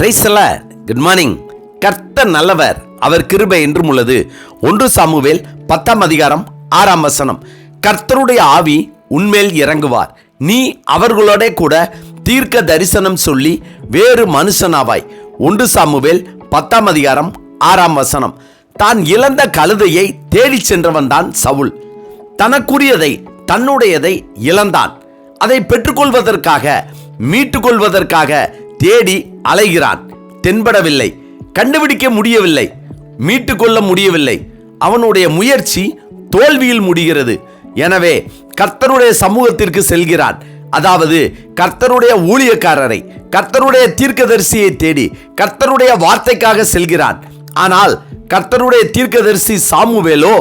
பிரைசல good morning கர்த்தர் நல்லவர். அவர் கிருபை என்றும் உள்ளது. ஒன்று சாமுவேல் பத்தாம் அதிகாரம் ஆறாம் வசனம். கர்த்தருடைய ஆவி உன்மேல் இறங்குவார். நீ அவர்களோட கூட தீர்க்க தரிசனம் சொல்லி வேறு மனுஷனாவாய். ஒன்று சாமுவேல் பத்தாம் அதிகாரம் ஆறாம் வசனம். தான் இழந்த கழுதையை தேடிச் சென்றவன் தான் சவுல். தனக்குரியதை தன்னுடையதை இழந்தான். அதை பெற்றுக்கொள்வதற்காக மீட்டுக்கொள்வதற்காக தேடி அலைகிறான். தென்படவில்லை. கண்டுபிடிக்க முடியவில்லை. மீட்டுக்கொள்ள முடியவில்லை. அவனுடைய முயற்சி தோல்வியில் முடிகிறது. எனவே கர்த்தருடைய சமூகத்திற்கு செல்கிறான். அதாவது கர்த்தருடைய ஊழியக்காரரை கர்த்தருடைய தீர்க்கதரிசியை தேடி கர்த்தருடைய வார்த்தைக்காக செல்கிறான். ஆனால் கர்த்தருடைய தீர்க்கதரிசி சாமுவேலோ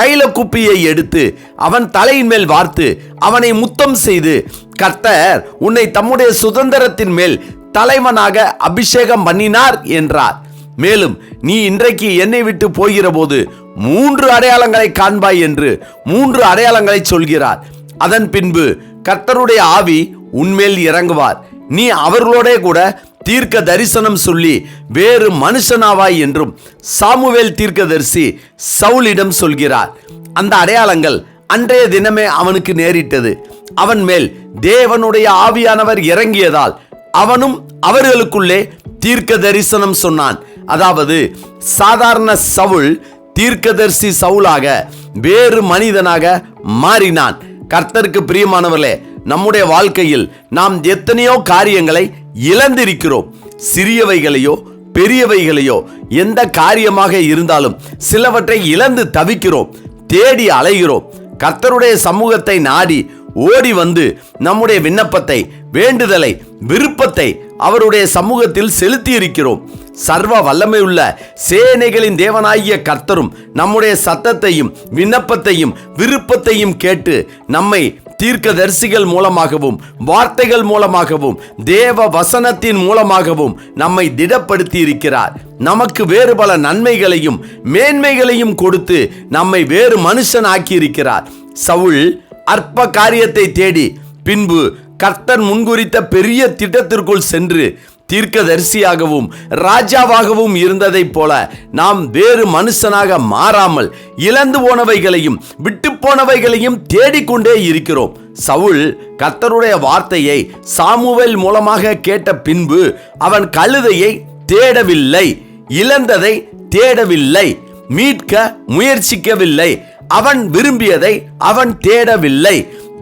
தைல குப்பியை எடுத்து அவன் தலையின் மேல் வார்த்து அவனை முத்தம் செய்து கர்த்தர் உன்னை தம்முடைய சுதந்திரத்தின் மேல் தலைவனாக அபிஷேகம் பண்ணினார் என்றார். மேலும் நீ இன்றைக்கு என்னை விட்டு போகிற போது மூன்று அடையாளங்களை காண்பாய் என்று மூன்று அடையாளங்களை சொல்கிறார். அதன் பின்பு கர்த்தருடைய ஆவி உன்மேல் இறங்குவார். நீ அவர்களோட கூட தீர்க்க தரிசனம் சொல்லி வேறு மனுஷனாவாய் என்றும் சாமுவேல் தீர்க்கதரிசி சவுலிடம் சொல்கிறார். அந்த அடையாளங்கள் அன்றைய தினமே அவனுக்கு நேரிட்டது. அவன் மேல் தேவனுடைய ஆவியானவர் இறங்கியதால் அவனும் அவர்களுக்குள்ளே தீர்க்க தரிசனம் சொன்னான். அதாவது சாதாரண சவுல் தீர்க்கதரிசி சவுலாக வேறு மனிதனாக மாறினான். கர்த்தருக்கு பிரியமானவர்களே நம்முடைய வாழ்க்கையில் நாம் எத்தனையோ காரியங்களை இழந்திருக்கிறோம். சிறியவைகளையோ பெரியவைகளையோ எந்த காரியமாக இருந்தாலும் சிலவற்றை இழந்து தவிக்கிறோம் தேடி அலைகிறோம். கர்த்தருடைய சமூகத்தை நாடி ஓடி வந்து நம்முடைய விண்ணப்பத்தை வேண்டுதலை விருப்பத்தை அவருடைய சமூகத்தில் செலுத்தி இருக்கிறோம் சர்வ வல்லமையுள்ள சேனைகளின் தேவனாகிய கர்த்தரும் நம்முடைய சத்தத்தையும் விண்ணப்பத்தையும் விருப்பத்தையும் கேட்டு நம்மை தீர்க்கதரிசிகள் மூலமாகவும் வார்த்தைகள் மூலமாகவும் தேவ வசனத்தின் மூலமாகவும் நம்மை திடப்படுத்தி இருக்கிறார் நமக்கு வேறு பல நன்மைகளையும் மேன்மைகளையும் கொடுத்து நம்மை வேறு மனுஷன் ஆக்கியிருக்கிறார் சவுல் அற்ப காரியத்தை தேடி பின்பு கர்த்தர் முன்குறித்த பெரிய திட்டத்திற்குள் சென்று தீர்க்கதரிசியாகவும் ராஜாவாகவும் இருந்ததைப் போல நாம் வேறு மனுஷனாக மாறாமல் இழந்து போனவைகளையும் விட்டு போனவைகளையும் தேடிக்கொண்டே இருக்கிறோம். சவுல் கர்த்தருடைய வார்த்தையை சாமுவேல் மூலமாக கேட்ட பின்பு அவன் கழுதையை தேடவில்லை இழந்ததை தேடவில்லை மீட்க முயற்சிக்கவில்லை. அவன் விரும்பியதை அவன் தேடவில்லை.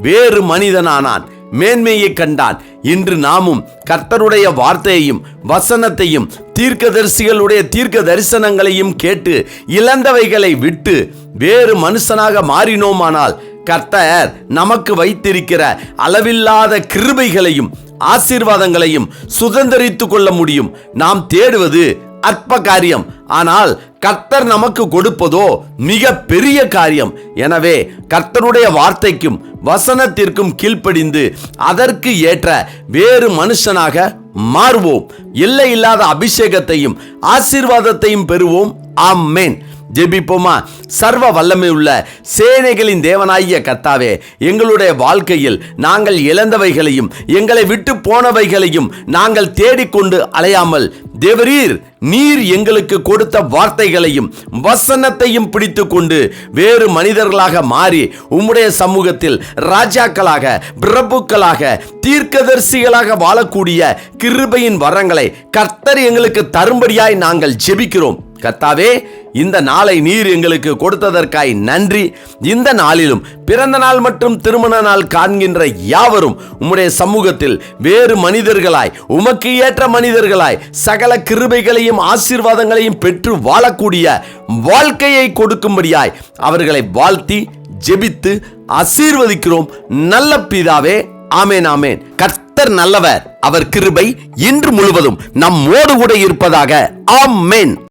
வேறு மனிதனானான். மேன்மையை கண்டான். இன்று நாமும் கர்த்தருடைய வார்த்தையையும் வசனத்தையும் தீர்க்கதரிசிகளுடைய தீர்க்க தரிசனங்களையும் கேட்டு இழந்தவைகளை விட்டு வேறு மனுஷனாக மாறினோமானால் கர்த்தர் நமக்கு வைத்திருக்கிற அளவில்லாத கிருபைகளையும் ஆசீர்வாதங்களையும் சுதந்திரித்து கொள்ள முடியும். நாம் தேடுவது அற்ப காரியம். ஆனால் கர்த்தர் நமக்கு கொடுப்பதோ மிக பெரிய காரியம். எனவே கர்த்தருடைய வார்த்தைக்கும் வசனத்திற்கும் கீழ்ப்படிந்து அதற்கு ஏற்ற வேறு மனுஷனாக மாறுவோம். இல்லை இல்லாத அபிஷேகத்தையும் ஆசீர்வாதத்தையும் பெறுவோம். ஆமேன். ஜெபிப்போமா? சர்வ வல்லமை உள்ள சேனைகளின் தேவனாகிய கர்த்தாவே எங்களுடைய வாழ்க்கையில் நாங்கள் இழந்தவைகளையும் எங்களை விட்டு போனவைகளையும் நாங்கள் தேடிக்கொண்டு அலையாமல் தேவரீர் நீர் எங்களுக்கு கொடுத்த வார்த்தைகளையும் வசனத்தையும் பிடித்து கொண்டு வேறு மனிதர்களாக மாறி உம்முடைய சமூகத்தில் ராஜாக்களாக பிரபுக்களாக தீர்க்கதரிசிகளாக வாழக்கூடிய கிருபையின் வரங்களை கர்த்தர் எங்களுக்கு தரும்படியாய் நாங்கள் ஜெபிக்கிறோம். கத்தாவே இந்த நாளை நீர் எங்களுக்கு கொடுத்ததற்காய் நன்றி. இந்த நாளிலும் பிறந்த நாள் மற்றும் திருமண நாள் காண்கின்ற யாவரும் உம்முடைய சமூகத்தில் வேறு மனிதர்களாய் உமக்கு ஏற்ற மனிதர்களாய் சகல கிருபைகளையும் ஆசீர்வாதங்களையும் பெற்று வாழக்கூடிய வாழ்க்கையை கொடுக்கும்படியாய் அவர்களை வாழ்த்தி ஜெபித்து ஆசீர்வதிக்கிறோம். நல்ல பிதாவே ஆமேன் ஆமேன். கர்த்தர் நல்லவர். அவர் கிருபை இன்று முழுவதும் நம்மோடு கூட இருப்பதாக ஆமேன்.